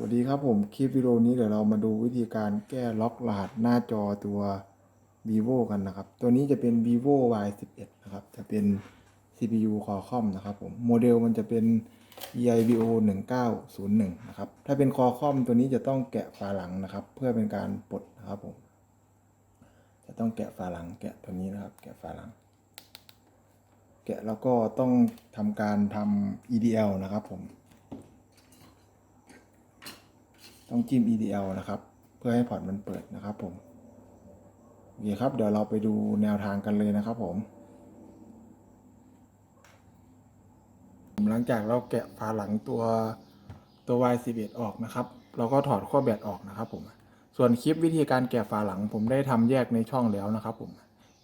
วัสดีครับผมคลิปวิดีโอนี้เดี๋ยวเรามาดูวิธีการแก้ล็อกรหัสหน้าจอตัว vivo กันนะครับ ตัวนี้จะเป็น vivo y 1 1นะครับ จะเป็น CPU Qualcomm นะครับผมโมเดลมันจะเป็น EIVO 1901นะครับ ถ้าเป็น Qualcomm ตัวนี้จะต้องแกะฝาหลังนะครับ เพื่อเป็นการปลดนะครับผม จะต้องแกะฝาหลัง แกะตัวนี้นะครับ แกะฝาหลัง แกะแล้วก็ต้องทำการทำ EDL นะครับผม ต้องจิ้ม EDL นะครับ เพื่อให้พอร์ตมันเปิดนะครับผมโอเคครับ เดี๋ยวเราไปดูแนวทางกันเลยนะครับผม หลังจากเราแกะฝาหลังตัวตัว Y11 ออกนะครับ เราก็ถอดขั้วแบตออกนะครับผม ส่วนคลิปวิธีการแกะฝาหลังผมได้ทำแยกในช่องแล้วนะครับผม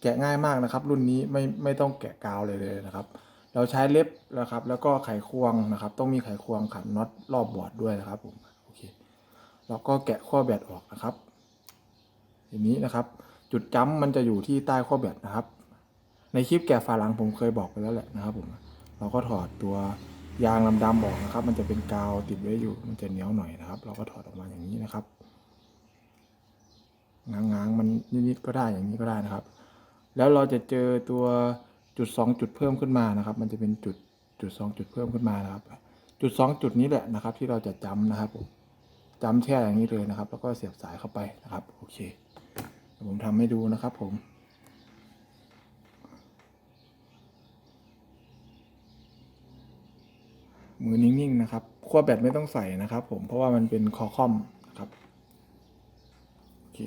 แกะง่ายมากนะครับ รุ่นนี้ไม่ไม่ต้องแกะกาวเลยเลยนะครับ เราใช้เล็บนะครับ แล้วก็ไขควงนะครับ ต้องมีไขควงขันน็อตรอบบอร์ดด้วยนะครับผมเแล้วก็แกะข้อแบตออกนะครับทีนี้นะครับ จุดจ้ำมันจะอยู่ที่ใต้ข้อแบตนะครับ ในคลิปแกะฝาหลังผมเคยบอกไปแล้วแหละนะครับผมเราก็ถอดตัวยางดำๆออกนะครับ มันจะเป็นกาวติดไว้อยู่มันจะเหนียวหน่อยนะครับ เราก็ถอดออกมาอย่างนี้นะครับง้างๆมันนิดๆก็ได้อย่างนี้ก็ได้นะครับ แล้วเราจะเจอตัวจุดสองจุดเพิ่มขึ้นมานะครับ มันจะเป็นจุดจุดสองจุดเพิ่มขึ้นมานะครับ จุดสองจุดนี้แหละนะครับ ที่เราจะจำนะครับผม จำแช่อย่างนี้เลยนะครับ แล้วก็เสียบสายเข้าไปนะครับโอเคเดี๋ยวผมทำให้ดูนะครับผมมือนิ่งๆนะครับขั้วแบตไม่ต้องใส่นะครับผมเพราะว่ามันเป็นคอคอมนะครับโอเค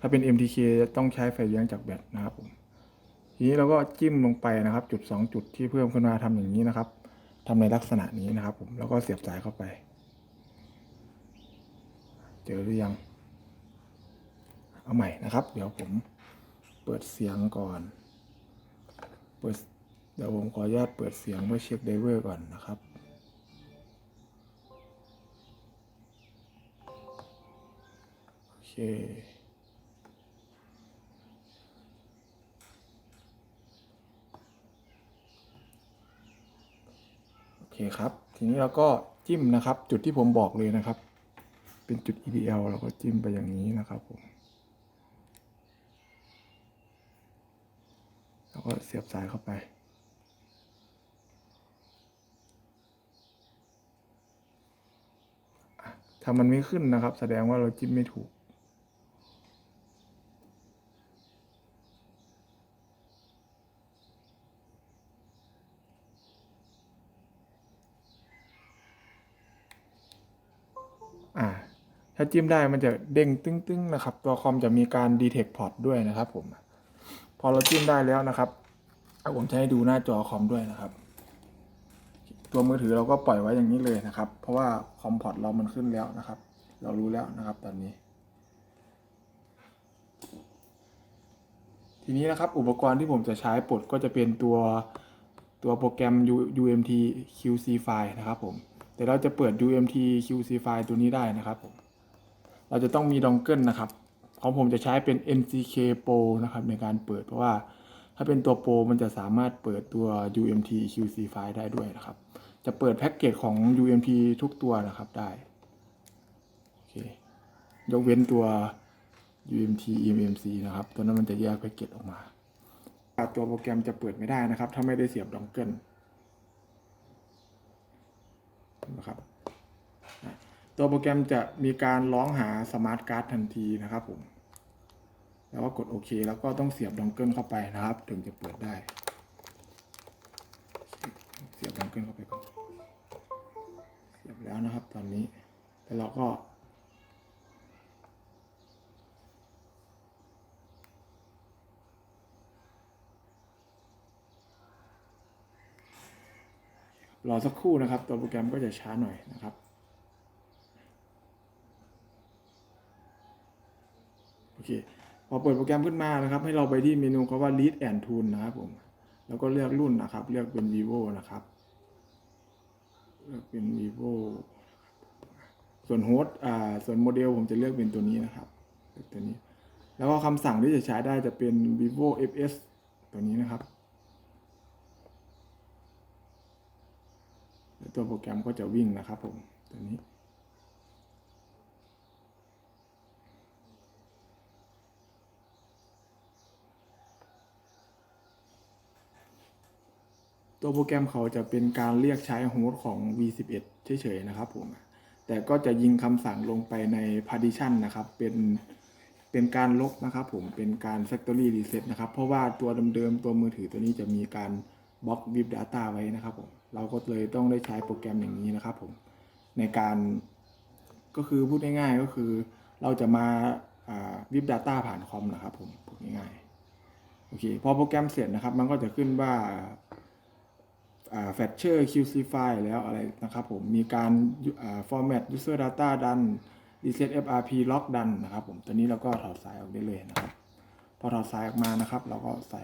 ถ้าเป็น MTK จะต้องใช้ไฟเลี้ยงจากแบตนะครับผมทีนี้เราก็จิ้มลงไปนะครับ จุดสองจุดที่เพิ่มขึ้นมาทำอย่างนี้นะครับทำในลักษณะนี้นะครับ ผมแล้วก็เสียบสายเข้าไป เจอหรือยัง เอาใหม่นะครับ เดี๋ยวผมเปิดเสียงก่อน เปิดเดี๋ยวผมขออนุญาตเปิดเสียงเพื่อเช็คไดเวอร์ก่อนนะครับโอเคโอเคครับ ทีนี้เราก็จิ้มนะครับ จุดที่ผมบอกเลยนะครับ เป็นจุด EDL เราก็จิ้มไปอย่างนี้นะครับผมแล้วก็เสียบสายเข้าไป ถ้ามันไม่ขึ้นนะครับ แสดงว่าเราจิ้มไม่ถูก อ่า ถ้าจิ้มได้มันจะเด้งตึ้งๆนะครับ ตัวคอมจะมีการ detect port ด้วยนะครับ ผม พอเราจิ้มได้แล้วนะครับเอาผมจะให้ดูหน้าจอคอมด้วยนะครับ ตัวมือถือเราก็ปล่อยไว้อย่างนี้เลยนะครับ เพราะว่าคอมพอร์ตเรามันขึ้นแล้วนะครับ เรารู้แล้วนะครับ ตอนนี้ ทีนี้นะครับ อุปกรณ์ที่ผมจะใช้ปลดก็จะเป็นตัวตัวโปรแกรม UMT QC file นะครับผม แต่เราจะเปิด UMT QC file ตัวนี้ได้นะครับผม เราจะต้องมีดองเกิลนะครับ ของผมจะใช้เป็น NCK Pro นะครับในการเปิดเพราะว่าถ้าเป็นตัว Pro มันจะสามารถเปิดตัว UMT QC file ได้ด้วยนะครับ จะเปิดแพ็กเกจของ UMT ทุกตัวนะครับได้ โอเค ยกเว้นตัว UMT eMMC นะครับ ตัวนั้นมันจะแยกแพ็กเกจออกมา ตัวโปรแกรมจะเปิดไม่ได้นะครับ ถ้าไม่ได้เสียบดองเกิลนะครับ ตัวโปรแกรมจะมีการร้องหาสมาร์ทการ์ดทันทีนะครับผมแล้วก็กดโอเค แล้วก็ต้องเสียบดองเกิลเข้าไปนะครับ ถึงจะเปิดได้ เสียบดองเกิลเข้าไปก่อนเสียบแล้วนะครับ ตอนนี้แล้วเราก็รอสักครู่นะครับ ตัวโปรแกรมก็จะช้าหน่อยนะครับ โอ เคพอเปิดโปรแกรมขึ้นมานะครับ ให้เราไปที่เมนูคำว่า Lead and Tool นะครับผมแล้วก็เลือกรุ่นนะครับ เลือกเป็น vivo นะครับเลือกเป็น vivo ส่วนโฮสต์อ่าส่วนโมเดลผมจะเลือกเป็นตัวนี้นะครับตัวนี้ แล้วก็คำสั่งที่จะใช้ได้จะเป็น vivo fs ตัวนี้นะครับแล้วตัวโปรแกรมก็จะวิ่งนะครับผมตัวนี้ ตัวโปรแกรมเขาจะเป็นการเรียกใช้โฮสต์ของ v11 เฉยๆนะครับผม แต่ก็จะยิงคำสั่งลงไปใน partition นะครับ เป็นเป็นการลบนะครับผม เป็นการ factory reset นะครับ เพราะว่าตัวเดิมๆตัวมือถือตัวนี้จะมีการบล็อก VIP data ไว้นะครับผม เราก็เลยต้องได้ใช้โปรแกรมอย่างนี้นะครับผม ในการก็คือพูดง่ายๆก็คือเราจะมาวิบ Data ผ่านคอมนะครับผมพูดง่ายๆ โอเค พอโปรแกรมเสร็จนะครับ มันก็จะขึ้นว่า แฟชเชอร์ QC file แล้วอะไรนะครับผมมีการ format user data ดัน reset FRP lock ดันนะครับผมตัวนี้เราก็ถอดสายออกได้เลยนะครับ พอถอดสายออกมานะครับ เราก็ใส่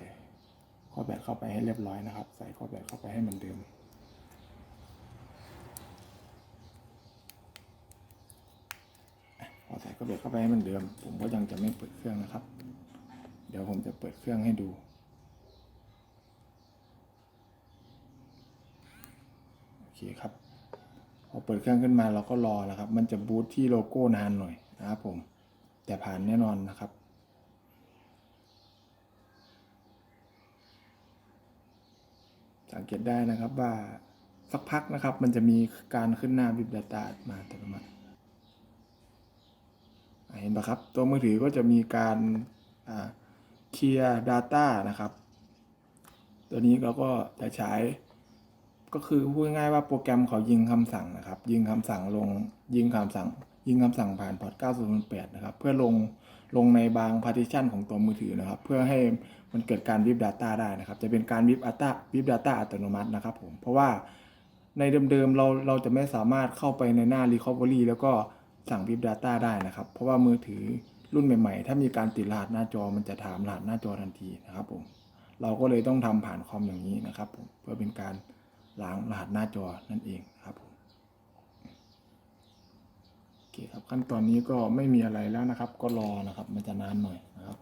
ข้อแบตเข้าไปให้เรียบร้อยนะครับ ใส่ข้อแบตเข้าไปให้มือนเดิมพอใส่ข้อแบตเข้าไปให้มันเดิม ผมก็ยังจะไม่เปิดเครื่องนะครับ เดี๋ยวผมจะเปิดเครื่องให้ดู โอ เคครับพอเปิดเครื่องขึ้นมาเราก็รอแล้วครับ มันจะบูตที่โลโก้นานหน่อยนะครับผม แต่ผ่านแน่นอนนะครับ สังเกตได้นะครับว่าสักพักนะครับ มันจะมีการขึ้นหน้าบิบ Data มาอัตโนมัติอ่าเห็นปะครับ ตัวมือถือก็จะมีการเคลียร์ Data นะครับ ตัวนี้เราก็จะใช้ ก็คือพูดง่ายว่าโปรแกรมเขายิงคำสั่งนะครับ ยิงคำสั่งลงยิงคำสั่ง ยิงคำสั่งผ่านพอร์ต9008นะครับ เพื่อลงลงในบาง partition ของตัวมือถือนะครับ เพื่อให้มันเกิดการวิบ Data ได้นะครับ จะเป็นการวิบ Data วิบ Data อัตโนมัตินะครับผม เพราะว่าในเดิมๆเราเราจะไม่สามารถเข้าไปในหน้า Recovery แล้วก็สั่ง Bip Data ได้นะครับ เพราะว่ามือถือรุ่นใหม่ ๆ ถ้ามีการติดรหัสหน้าจอมันจะถามรหัสหน้าจอทันทีนะครับผม เราก็เลยต้องทำผ่านคอมอย่างนี้นะครับผมเพื่อเป็นการ ล้างรหัสหน้าจอนั่นเองครับผมโอเคครับขั้นตอนนี้ก็ไม่มีอะไรแล้วนะครับ ก็รอนะครับ มันจะนานหน่อยนะครับ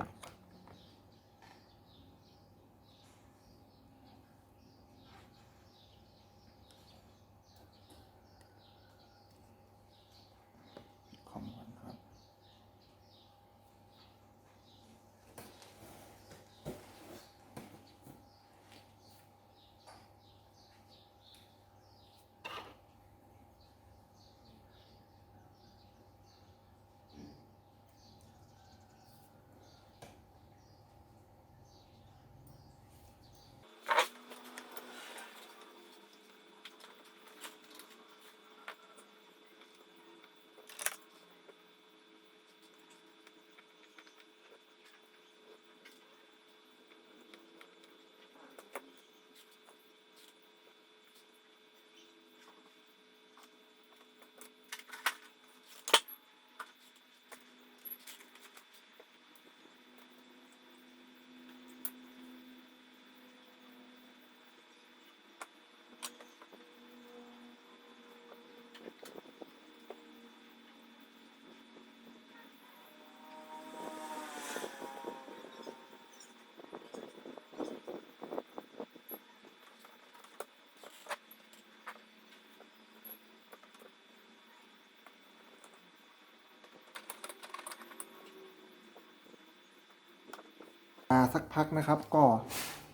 าสักพักนะครับ ก็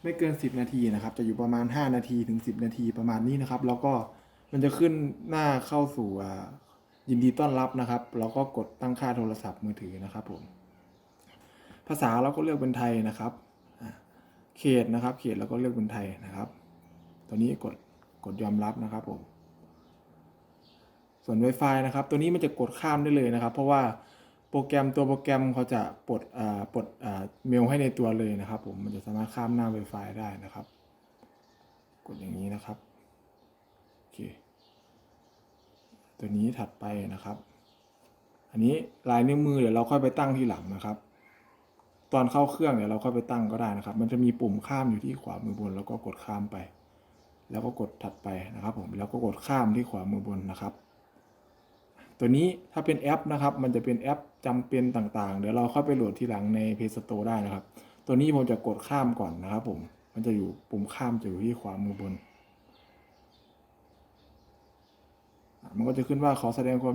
ไม่เกิน 10 นาทีนะครับ จะอยู่ประมาณ 5 นาทีถึง 10 นาทีประมาณนี้นะครับ แล้วก็มันจะขึ้นหน้าเข้าสู่ยินดีต้อนรับนะครับเราก็กดตั้งค่าโทรศัพท์มือถือนะครับผม ภาษาเราก็เลือกเป็นไทยนะครับเขตนะครับ เขตเราก็เลือกเป็นไทยนะครับ ตัวนี้กดกดยอมรับนะครับผมส่วน Wi-Fi นะครับ ตัวนี้มันจะกดข้ามได้เลยนะครับ เพราะว่า โปรแกรมตัวโปรแกรมเขาจะปลดอ่าปลดอ่าเมลให้ในตัวเลยนะครับ ผมมันจะสามารถข้ามหน้า Wi-Fi ได้นะครับ กดอย่างนี้นะครับโอเคตัวนี้ถัดไปนะครับ อันนี้ลายนิ้วมือเดี๋ยวเราค่อยไปตั้งที่หลังนะครับ ตอนเข้าเครื่องเดี๋ยวเราค่อยไปตั้งก็ได้นะครับ มันจะมีปุ่มข้ามอยู่ที่ขวามือบน แล้วก็กดข้ามไป แล้วก็กดถัดไปนะครับ ผมแล้วก็กดข้ามที่ขวามือบนนะครับ ตัวนี้ถ้าเป็นแอปนะครับ มันจะเป็นแอปจำเป็นต่างๆ เดี๋ยวเราค่อยไปโหลดทีหลังใน Play Store ได้นะครับ ตัวนี้ผมจะกดข้ามก่อนนะครับผมมันจะอยู่ปุ่มข้ามจะอยู่ที่ขวามือบน มันก็จะขึ้นว่าขอแสดงความ